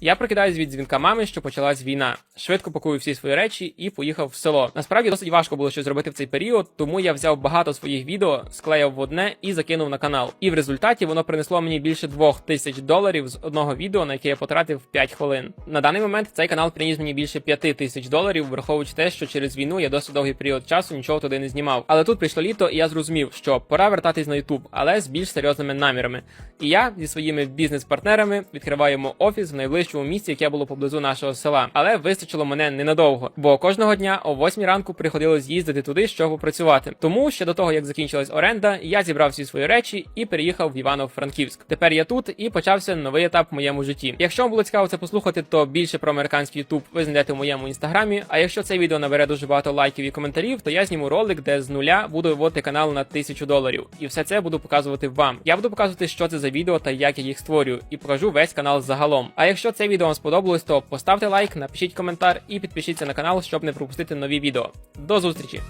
Я прокидаюсь від дзвінка мами, що почалась війна. Швидко пакую всі свої речі і поїхав в село. Насправді досить важко було щось зробити в цей період, тому я взяв багато своїх відео, склеїв в одне і закинув на канал. І в результаті воно принесло мені більше двох тисяч доларів з одного відео, на яке я потратив 5 хвилин. На даний момент цей канал приніс мені більше 5 тисяч доларів, враховуючи те, що через війну я досить довгий період часу нічого туди не знімав. Але тут прийшло літо, і я зрозумів, що пора вертатись на YouTube, але з більш серйозними намірами. І я зі своїми бізнес-партнерами відкриваємо офіс в найближчому місці, яке було поблизу нашого села. Але вистачило мене ненадовго, бо кожного дня о 8 ранку приходилось їздити туди, щоб попрацювати. Тому ще до того, як закінчилась оренда, я зібрав всі свої речі і переїхав в Івано-Франківськ. Тепер я тут і почався новий етап в моєму житті. Якщо вам було цікаво це послухати, то більше про американський YouTube ви знайдете в моєму інстаграмі. А якщо це відео набере дуже багато лайків і коментарів, то я зніму ролик, де з нуля буду виводити канал на тисячу доларів. І все це буду показувати вам. Я буду показувати, що це за відео та як я їх створюю, і покажу весь канал загалом. А якщо це відео вам сподобалось, то поставте лайк, напишіть коментар і підпишіться на канал, щоб не пропустити нові відео. До зустрічі!